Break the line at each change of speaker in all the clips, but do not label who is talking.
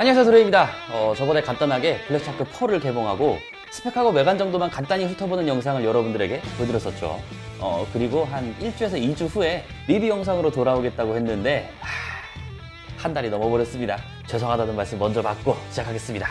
안녕하세요 드레입니다. 어, 저번에 간단하게 블랙샤크 4를 개봉하고 스펙하고 외관 정도만 간단히 훑어보는 영상을 여러분들에게 보여드렸었죠. 어, 그리고 한 1주에서 2주 후에 리뷰 영상으로 돌아오겠다고 했는데 하, 한 달이 넘어버렸습니다. 죄송하다는 말씀 먼저 받고 시작하겠습니다.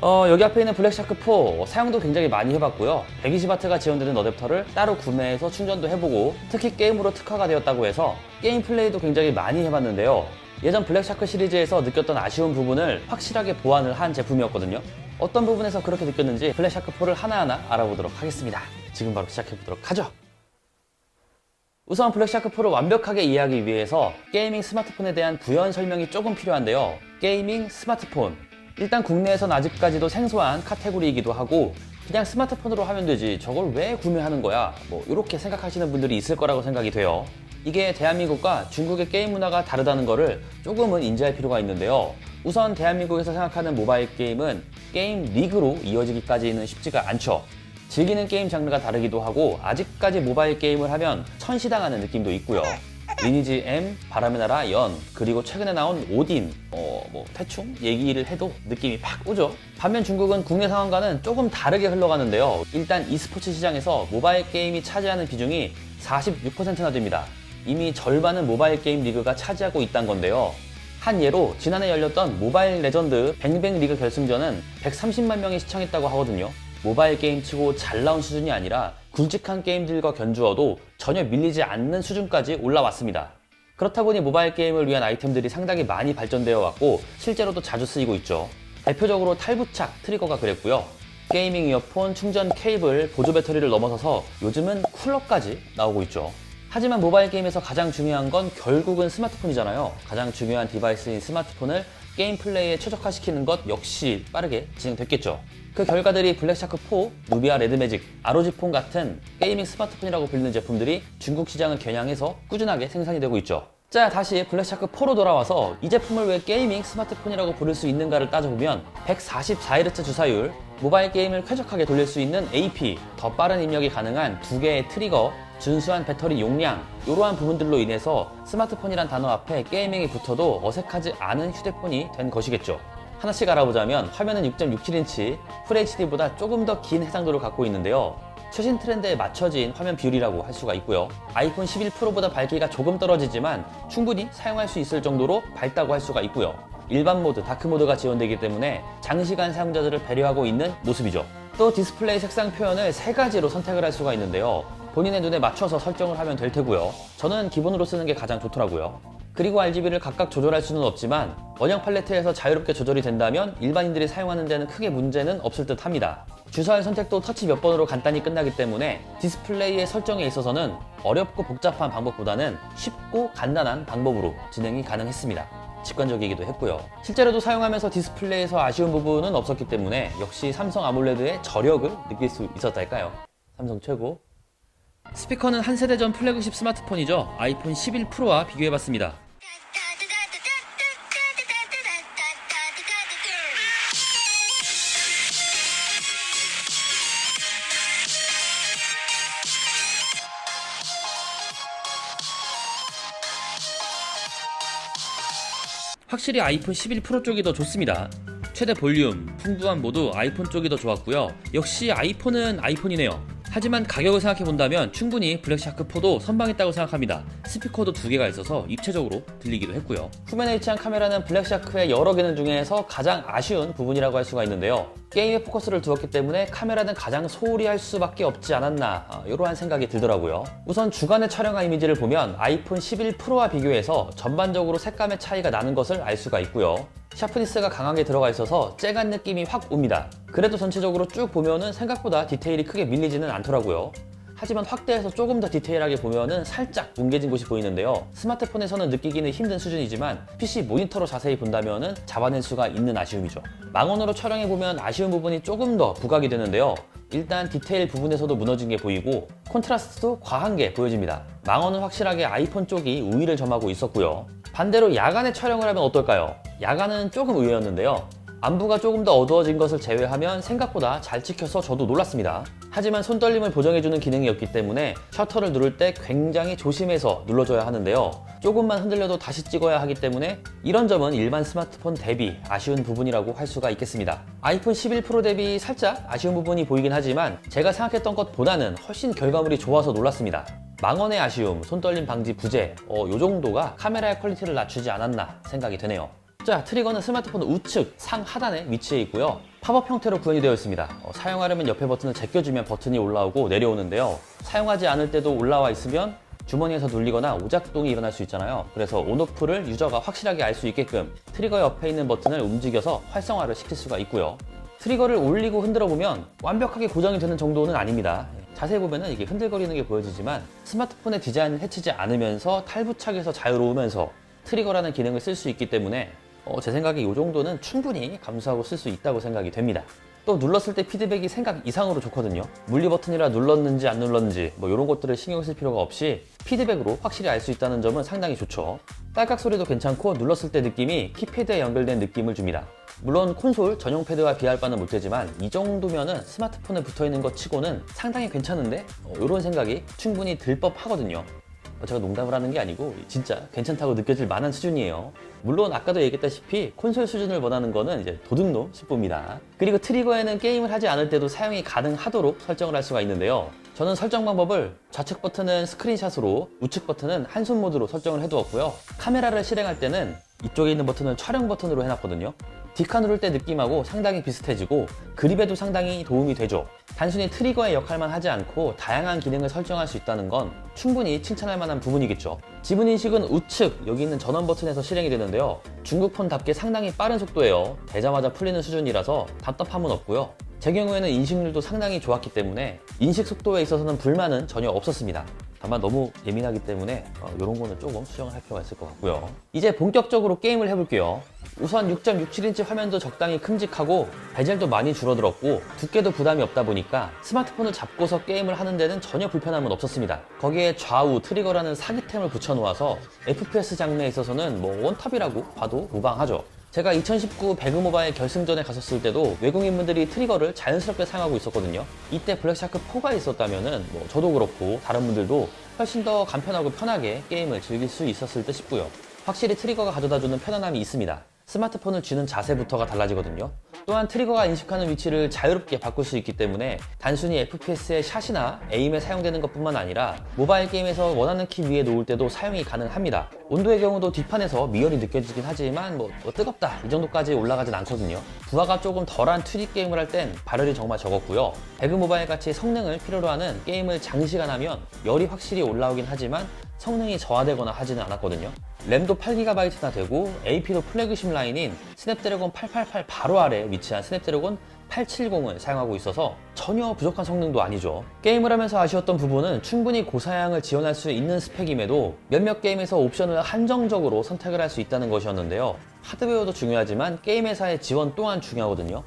어, 여기 앞에 있는 블랙샤크 4 사용도 굉장히 많이 해봤고요. 120W가 지원되는 어댑터를 따로 구매해서 충전도 해보고 특히 게임으로 특화가 되었다고 해서 게임 플레이도 굉장히 많이 해봤는데요 예전 블랙샤크 시리즈에서 느꼈던 아쉬운 부분을 확실하게 보완을 한 제품이었거든요. 어떤 부분에서 그렇게 느꼈는지 블랙샤크 4를 하나하나 알아보도록 하겠습니다. 지금 바로 시작해보도록 하죠. 우선 블랙샤크 4를 완벽하게 이해하기 위해서 게이밍 스마트폰에 대한 부연 설명이 조금 필요한데요. 게이밍 스마트폰. 일단 국내에선 아직까지도 생소한 카테고리이기도 하고 그냥 스마트폰으로 하면 되지. 저걸 왜 구매하는 거야? 뭐 이렇게 생각하시는 분들이 있을 거라고 생각이 돼요. 이게 대한민국과 중국의 게임 문화가 다르다는 거를 조금은 인지할 필요가 있는데요. 우선 대한민국에서 생각하는 모바일 게임은 게임 리그로 이어지기까지는 쉽지가 않죠. 즐기는 게임 장르가 다르기도 하고 아직까지 모바일 게임을 하면 천시당하는 느낌도 있고요 리니지 M, 바람의 나라 연, 그리고 최근에 나온 오딘, 어, 뭐, 대충 얘기를 해도 느낌이 팍 오죠. 반면 중국은 국내 상황과는 조금 다르게 흘러가는데요. 일단 e스포츠 시장에서 모바일 게임이 차지하는 비중이 46%나 됩니다. 이미 절반은 모바일 게임 리그가 차지하고 있다는 건데요. 한 예로 지난해 열렸던 모바일 레전드 뱅뱅 리그 결승전은 130만 명이 시청했다고 하거든요. 모바일 게임 치고 잘 나온 수준이 아니라 굵직한 게임들과 견주어도 전혀 밀리지 않는 수준까지 올라왔습니다. 그렇다 보니 모바일 게임을 위한 아이템들이 상당히 많이 발전되어 왔고 실제로도 자주 쓰이고 있죠. 대표적으로 탈부착 트리거가 그랬고요. 게이밍 이어폰, 충전 케이블, 보조 배터리를 넘어서서 요즘은 쿨러까지 나오고 있죠. 하지만 모바일 게임에서 가장 중요한 건 결국은 스마트폰이잖아요. 가장 중요한 디바이스인 스마트폰을 게임 플레이에 최적화시키는 것 역시 빠르게 진행됐겠죠. 그 결과들이 블랙샤크 4, 누비아 레드매직, ROG폰 같은 게이밍 스마트폰이라고 불리는 제품들이 중국 시장을 겨냥해서 꾸준하게 생산이 되고 있죠. 자, 다시 블랙샤크 4로 돌아와서 이 제품을 왜 게이밍 스마트폰이라고 부를 수 있는가를 따져보면 144Hz 주사율, 모바일 게임을 쾌적하게 돌릴 수 있는 AP, 더 빠른 입력이 가능한 두 개의 트리거, 준수한 배터리 용량, 이러한 부분들로 인해서 스마트폰이란 단어 앞에 게이밍이 붙어도 어색하지 않은 휴대폰이 된 것이겠죠. 하나씩 알아보자면 화면은 6.67인치, FHD보다 조금 더 긴 해상도를 갖고 있는데요. 최신 트렌드에 맞춰진 화면 비율이라고 할 수가 있고요. 아이폰 11 프로보다 밝기가 조금 떨어지지만 충분히 사용할 수 있을 정도로 밝다고 할 수가 있고요. 일반 모드, 다크 모드가 지원되기 때문에 장시간 사용자들을 배려하고 있는 모습이죠. 또 디스플레이 색상 표현을 세 가지로 선택을 할 수가 있는데요. 본인의 눈에 맞춰서 설정을 하면 될 테고요. 저는 기본으로 쓰는 게 가장 좋더라고요. 그리고 RGB를 각각 조절할 수는 없지만 원형 팔레트에서 자유롭게 조절이 된다면 일반인들이 사용하는 데는 크게 문제는 없을 듯 합니다. 주사위 선택도 터치 몇 번으로 간단히 끝나기 때문에 디스플레이의 설정에 있어서는 어렵고 복잡한 방법보다는 쉽고 간단한 방법으로 진행이 가능했습니다. 직관적이기도 했고요. 실제로도 사용하면서 디스플레이에서 아쉬운 부분은 없었기 때문에 역시 삼성 아몰레드의 저력을 느낄 수 있었달까요? 삼성 최고. 스피커는 한 세대 전 플래그십 스마트폰이죠. 아이폰 11 프로와 비교해봤습니다. 확실히 아이폰 11 프로 쪽이 더 좋습니다. 최대 볼륨, 풍부한 모두 아이폰 쪽이 더 좋았고요. 역시 아이폰은 아이폰이네요. 하지만 가격을 생각해 본다면 충분히 블랙샤크 4도 선방했다고 생각합니다. 스피커도 두 개가 있어서 입체적으로 들리기도 했고요. 후면에 위치한 카메라는 블랙샤크의 여러 기능 중에서 가장 아쉬운 부분이라고 할 수가 있는데요. 게임에 포커스를 두었기 때문에 카메라는 가장 소홀히 할 수밖에 없지 않았나 어, 이러한 생각이 들더라고요. 우선 주간의 촬영한 이미지를 보면 아이폰 11 프로와 비교해서 전반적으로 색감의 차이가 나는 것을 알 수가 있고요. 샤프니스가 강하게 들어가 있어서 쨍한 느낌이 확 옵니다. 그래도 전체적으로 쭉 보면은 생각보다 디테일이 크게 밀리지는 않더라고요. 하지만 확대해서 조금 더 디테일하게 보면은 살짝 뭉개진 곳이 보이는데요. 스마트폰에서는 느끼기는 힘든 수준이지만 PC 모니터로 자세히 본다면은 잡아낼 수가 있는 아쉬움이죠. 망원으로 촬영해 보면 아쉬운 부분이 조금 더 부각이 되는데요. 일단 디테일 부분에서도 무너진 게 보이고 콘트라스트도 과한 게 보여집니다. 망원은 확실하게 아이폰 쪽이 우위를 점하고 있었고요. 반대로 야간에 촬영을 하면 어떨까요? 야간은 조금 의외였는데요. 안부가 조금 더 어두워진 것을 제외하면 생각보다 잘 찍혀서 저도 놀랐습니다. 하지만 손떨림을 보정해주는 기능이었기 때문에 셔터를 누를 때 굉장히 조심해서 눌러줘야 하는데요. 조금만 흔들려도 다시 찍어야 하기 때문에 이런 점은 일반 스마트폰 대비 아쉬운 부분이라고 할 수가 있겠습니다. 아이폰 11 프로 대비 살짝 아쉬운 부분이 보이긴 하지만 제가 생각했던 것보다는 훨씬 결과물이 좋아서 놀랐습니다. 망원의 아쉬움, 손떨림 방지 부재, 어, 요 정도가 카메라의 퀄리티를 낮추지 않았나 생각이 되네요. 자, 트리거는 스마트폰 우측 상 하단에 위치해 있고요. 팝업 형태로 구현이 되어 있습니다. 어, 사용하려면 옆에 버튼을 제껴주면 버튼이 올라오고 내려오는데요. 사용하지 않을 때도 올라와 있으면 주머니에서 눌리거나 오작동이 일어날 수 있잖아요. 그래서 온오프를 유저가 확실하게 알 수 있게끔 트리거 옆에 있는 버튼을 움직여서 활성화를 시킬 수가 있고요. 트리거를 올리고 흔들어 보면 완벽하게 고정이 되는 정도는 아닙니다. 자세히 보면은 이게 흔들거리는 게 보여지지만 스마트폰의 디자인을 해치지 않으면서 탈부착에서 자유로우면서 트리거라는 기능을 쓸 수 있기 때문에 어, 제 생각에 이 정도는 충분히 감수하고 쓸 수 있다고 생각이 됩니다. 또 눌렀을 때 피드백이 생각 이상으로 좋거든요. 물리 버튼이라 눌렀는지 안 눌렀는지 뭐 이런 것들을 신경 쓸 필요가 없이 피드백으로 확실히 알 수 있다는 점은 상당히 좋죠. 딸깍 소리도 괜찮고 눌렀을 때 느낌이 키패드에 연결된 느낌을 줍니다. 물론 콘솔 전용 패드와 비할 바는 못되지만 이 정도면은 스마트폰에 붙어 있는 것 치고는 상당히 괜찮은데 이런 생각이 충분히 들 법하거든요. 어, 제가 농담을 하는 게 아니고 진짜 괜찮다고 느껴질 만한 수준이에요. 물론 아까도 얘기했다시피 콘솔 수준을 원하는 거는 이제 도둑놈 10부입니다. 그리고 트리거에는 게임을 하지 않을 때도 사용이 가능하도록 설정을 할 수가 있는데요. 저는 설정 방법을 좌측 버튼은 스크린샷으로 우측 버튼은 한손 모드로 설정을 해두었고요. 카메라를 실행할 때는 이쪽에 있는 버튼은 촬영 버튼으로 해놨거든요. 디카 누를 때 느낌하고 상당히 비슷해지고 그립에도 상당히 도움이 되죠. 단순히 트리거의 역할만 하지 않고 다양한 기능을 설정할 수 있다는 건 충분히 칭찬할 만한 부분이겠죠. 지문 인식은 우측 여기 있는 전원 버튼에서 실행이 되는데요. 중국 폰답게 상당히 빠른 속도예요. 되자마자 풀리는 수준이라서 답답함은 없고요. 제 경우에는 인식률도 상당히 좋았기 때문에 인식 속도에 있어서는 불만은 전혀 없었습니다. 다만 너무 예민하기 때문에 어, 이런 거는 조금 수정을 할 필요가 있을 것 같고요. 이제 본격적으로 게임을 해볼게요. 우선 6.67인치 화면도 적당히 큼직하고 베젤도 많이 줄어들었고 두께도 부담이 없다 보니까 스마트폰을 잡고서 게임을 하는 데는 전혀 불편함은 없었습니다. 거기에 좌우 트리거라는 사기템을 붙여놓아서 FPS 장르에 있어서는 뭐 원탑이라고 봐도 무방하죠. 제가 2019 배그 모바일 결승전에 갔었을 때도 외국인분들이 트리거를 자연스럽게 사용하고 있었거든요. 이때 블랙샤크 4가 있었다면은 뭐 저도 그렇고 다른 분들도 훨씬 더 간편하고 편하게 게임을 즐길 수 있었을 듯 싶고요. 확실히 트리거가 가져다주는 편안함이 있습니다. 스마트폰을 쥐는 자세부터가 달라지거든요. 또한 트리거가 인식하는 위치를 자유롭게 바꿀 수 있기 때문에 단순히 FPS의 샷이나 에임에 사용되는 것뿐만 아니라 모바일 게임에서 원하는 키 위에 놓을 때도 사용이 가능합니다. 온도의 경우도 뒷판에서 미열이 느껴지긴 하지만 뭐, 뭐 뜨겁다 이 정도까지 올라가진 않거든요. 부하가 조금 덜한 2D 게임을 할 땐 발열이 정말 적었고요. 배그 모바일 같이 성능을 필요로 하는 게임을 장시간 하면 열이 확실히 올라오긴 하지만 성능이 저하되거나 하지는 않았거든요. 램도 8GB나 되고 AP도 플래그십 라인인 스냅드래곤 888 바로 아래 위치한 스냅드래곤 870을 사용하고 있어서 전혀 부족한 성능도 아니죠. 게임을 하면서 아쉬웠던 부분은 충분히 고사양을 지원할 수 있는 스펙임에도 몇몇 게임에서 옵션을 한정적으로 선택을 할 수 있다는 것이었는데요. 하드웨어도 중요하지만 게임 회사의 지원 또한 중요하거든요.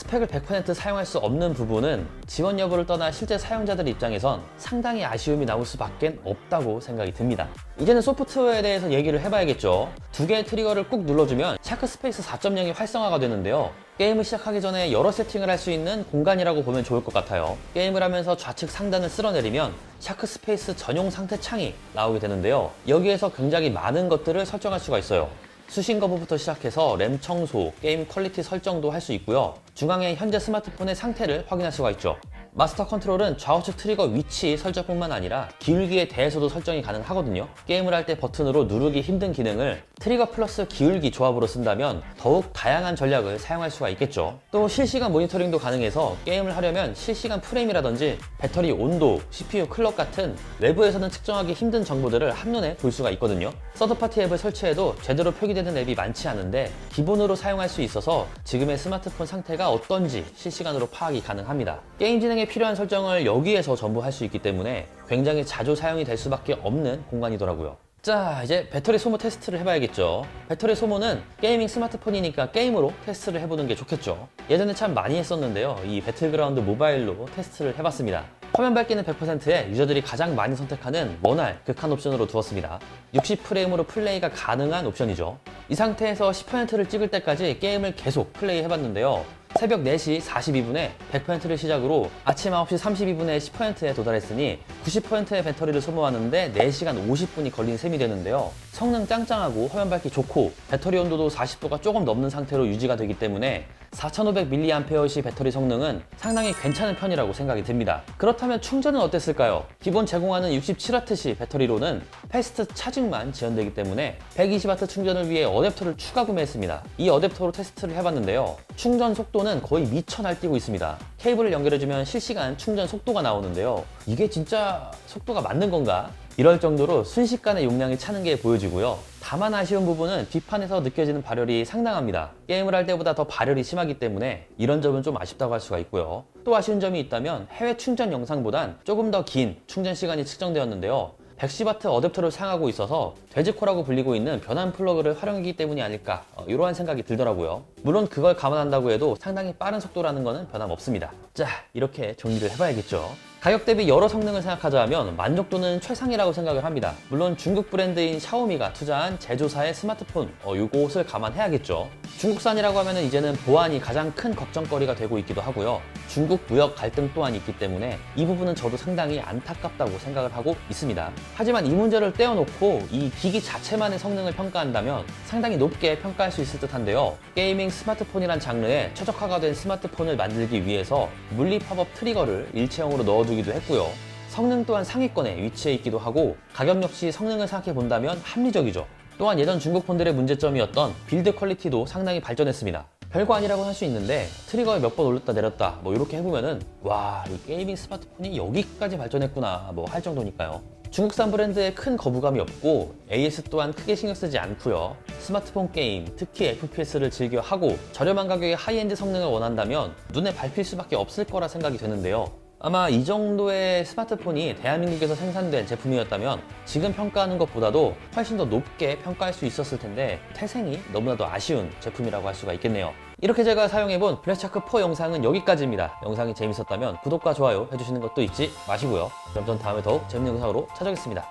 스펙을 100% 사용할 수 없는 부분은 지원 여부를 떠나 실제 사용자들 입장에선 상당히 아쉬움이 나올 수밖에 없다고 생각이 듭니다. 이제는 소프트웨어에 대해서 얘기를 해봐야겠죠. 두 개의 트리거를 꾹 눌러주면 샤크 스페이스 4.0이 활성화가 되는데요. 게임을 시작하기 전에 여러 세팅을 할 수 있는 공간이라고 보면 좋을 것 같아요. 게임을 하면서 좌측 상단을 쓸어내리면 샤크 스페이스 전용 상태 창이 나오게 되는데요. 여기에서 굉장히 많은 것들을 설정할 수가 있어요. 수신 거부부터 시작해서 램 청소, 게임 퀄리티 설정도 할 수 있고요. 중앙에 현재 스마트폰의 상태를 확인할 수가 있죠. 마스터 컨트롤은 좌우측 트리거 위치 설정뿐만 아니라 기울기에 대해서도 설정이 가능하거든요. 게임을 할 때 버튼으로 누르기 힘든 기능을 트리거 플러스 기울기 조합으로 쓴다면 더욱 다양한 전략을 사용할 수가 있겠죠. 또 실시간 모니터링도 가능해서 게임을 하려면 실시간 프레임이라든지 배터리 온도, CPU 클럭 같은 외부에서는 측정하기 힘든 정보들을 한눈에 볼 수가 있거든요. 서드파티 앱을 설치해도 제대로 표기되는 앱이 많지 않은데 기본으로 사용할 수 있어서 지금의 스마트폰 상태가 어떤지 실시간으로 파악이 가능합니다. 게임 진행 에 필요한 설정을 여기에서 전부 할 수 있기 때문에 굉장히 자주 사용이 될 수밖에 없는 공간이더라고요. 자, 이제 배터리 소모 테스트를 해봐야겠죠. 배터리 소모는 게이밍 스마트폰이니까 게임으로 테스트를 해보는 게 좋겠죠. 예전에 참 많이 했었는데요. 이 배틀그라운드 모바일로 테스트를 해봤습니다. 화면 밝기는 100%에 유저들이 가장 많이 선택하는 원활, 극한 옵션으로 두었습니다. 60프레임으로 플레이가 가능한 옵션이죠. 이 상태에서 10%를 찍을 때까지 게임을 계속 플레이 해봤는데요. 새벽 4시 42분에 100%를 시작으로 아침 9시 32분에 10%에 도달했으니 90%의 배터리를 소모하는데 4시간 50분이 걸린 셈이 되는데요. 성능 짱짱하고 화면 밝기 좋고 배터리 온도도 40도가 조금 넘는 상태로 유지가 되기 때문에 4500mAh 배터리 성능은 상당히 괜찮은 편이라고 생각이 듭니다. 그렇다면 충전은 어땠을까요? 기본 제공하는 67W시 배터리로는 패스트 차징만 지원되기 때문에 120W 충전을 위해 어댑터를 추가 구매했습니다. 이 어댑터로 테스트를 해봤는데요. 충전 속도는 거의 미쳐 날뛰고 있습니다. 케이블을 연결해주면 실시간 충전 속도가 나오는데요. 이게 진짜 속도가 맞는 건가? 이럴 정도로 순식간에 용량이 차는 게 보여지고요. 다만 아쉬운 부분은 뒷판에서 느껴지는 발열이 상당합니다. 게임을 할 때보다 더 발열이 심하기 때문에 이런 점은 좀 아쉽다고 할 수가 있고요. 또 아쉬운 점이 있다면 해외 충전 영상보단 조금 더 긴 충전 시간이 측정되었는데요. 110W 어댑터를 사용하고 있어서 돼지코라고 불리고 있는 변환 플러그를 활용하기 때문이 아닐까 어, 이러한 생각이 들더라고요. 물론 그걸 감안한다고 해도 상당히 빠른 속도라는 것은 변함없습니다. 자 이렇게 정리를 해봐야겠죠. 가격 대비 여러 성능을 생각하자면 만족도는 최상이라고 생각을 합니다. 물론 중국 브랜드인 샤오미가 투자한 제조사의 스마트폰 어, 요것을 감안해야겠죠. 중국산이라고 하면 이제는 보안이 가장 큰 걱정거리가 되고 있기도 하고요. 중국 무역 갈등 또한 있기 때문에 이 부분은 저도 상당히 안타깝다고 생각을 하고 있습니다. 하지만 이 문제를 떼어놓고 이 기기 자체만의 성능을 평가한다면 상당히 높게 평가할 수 있을 듯 한데요. 게이밍 스마트폰이란 장르에 최적화가 된 스마트폰을 만들기 위해서 물리 팝업 트리거를 일체형으로 넣어 두기도 했고요. 성능 또한 상위권에 위치해 있기도 하고 가격 역시 성능을 생각해 본다면 합리적이죠. 또한 예전 중국 폰들의 문제점이었던 빌드 퀄리티도 상당히 발전했습니다. 별거 아니라고 할 수 있는데 트리거에 몇 번 올렸다 내렸다 뭐 이렇게 해보면은 와 이 게이밍 스마트폰이 여기까지 발전했구나 뭐 할 정도니까요. 중국산 브랜드에 큰 거부감이 없고 AS 또한 크게 신경 쓰지 않고요. 스마트폰 게임, 특히 FPS를 즐겨 하고 저렴한 가격에 하이엔드 성능을 원한다면 눈에 밟힐 수밖에 없을 거라 생각이 되는데요. 아마 이 정도의 스마트폰이 대한민국에서 생산된 제품이었다면 지금 평가하는 것보다도 훨씬 더 높게 평가할 수 있었을 텐데 태생이 너무나도 아쉬운 제품이라고 할 수가 있겠네요. 이렇게 제가 사용해본 플래시차크4 영상은 여기까지입니다. 영상이 재밌었다면 구독과 좋아요 해주시는 것도 잊지 마시고요. 그럼 전 다음에 더욱 재밌는 영상으로 찾아오겠습니다.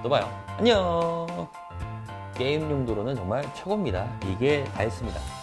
또 봐요. 안녕! 게임 용도로는 정말 최고입니다. 이게 다 했습니다.